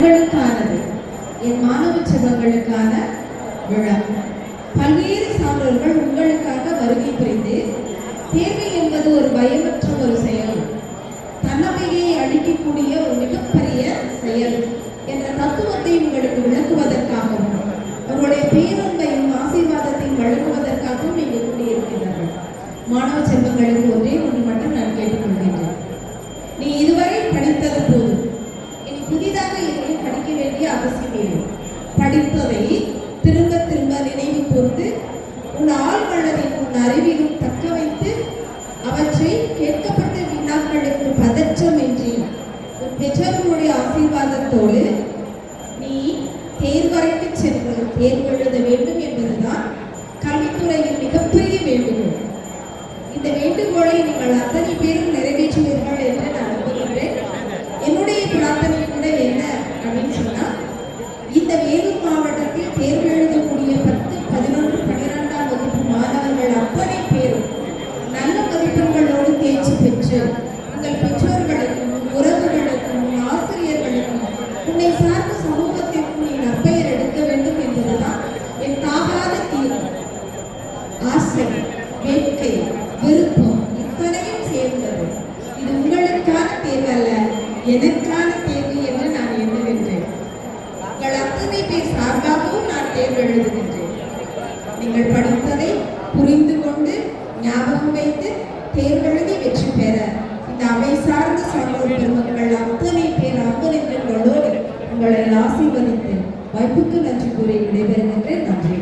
உங்களுக்கானது. என் மாணவ செல்வங்களுக்கான விழா. பல்வேறு சான்றோர்கள் உங்களுக்காக வருகை புரிந்து தேர்வு என்பது ஒரு பயமற்ற ஒரு செயல். தன்னமையை அளிக்கக்கூடிய ஒரு மிகப்பெரிய செயல் என்ற தத்துவத்தை உங்களுக்கு விளக்குவதற்காகவும் அவர்களுடைய பேரன்பையும் ஆசீர்வாதத்தையும் வழங்குவதற்காகவும் இங்கு கூடியிருக்கிறார்கள் மாணவ செல்வங்களுக்கு ஒன்றே ஒன்று படித்ததை திரும்ப திரும்ப நினைவு கூர்ந்து உன் ஆழ்மனதின் உன் அறிவிலும் தக்க வைத்து அவற்றை கேட்கப்பட்ட வினாக்களுக்கு பதற்றமின்றி உன் பெற்றோர்களுடைய ஆசீர்வாதத்தோடு நீ தேர்வரைக்கு சென்று தேர்வு எழுத வேண்டும் என்பதுதான் கல்வித்துறையின் மிகப்பெரிய வேண்டுகோள். இந்த வேண்டுகோளை நீங்கள் அத்தனை பேரும் நிறைவேற்றுவீர்கள் ஆசை வேட்கை விருப்பம் இத்தனையும் சேர்ந்தது. இது உங்களுக்கான தேர்வு அல்ல எனக்கான தேர்வு என்று நான் எண்ணுகின்றேன். உங்கள் அத்தனை பேர் சார்பாகவும் நான் தேர்வு எழுதுகின்றேன். நீங்கள் படித்ததை புரிந்து கொண்டு ஞாபகம் வைத்து தேர்வெழுதி வெற்றி பெற. இந்த அவை சார்ந்த சமூக பெருமக்கள் அத்தனை பேர் அன்பு உங்களை ஆசீர்வதித்து வாய்ப்புக்கு நன்றி கூறி விடைபெறுகின்றேன். நன்றி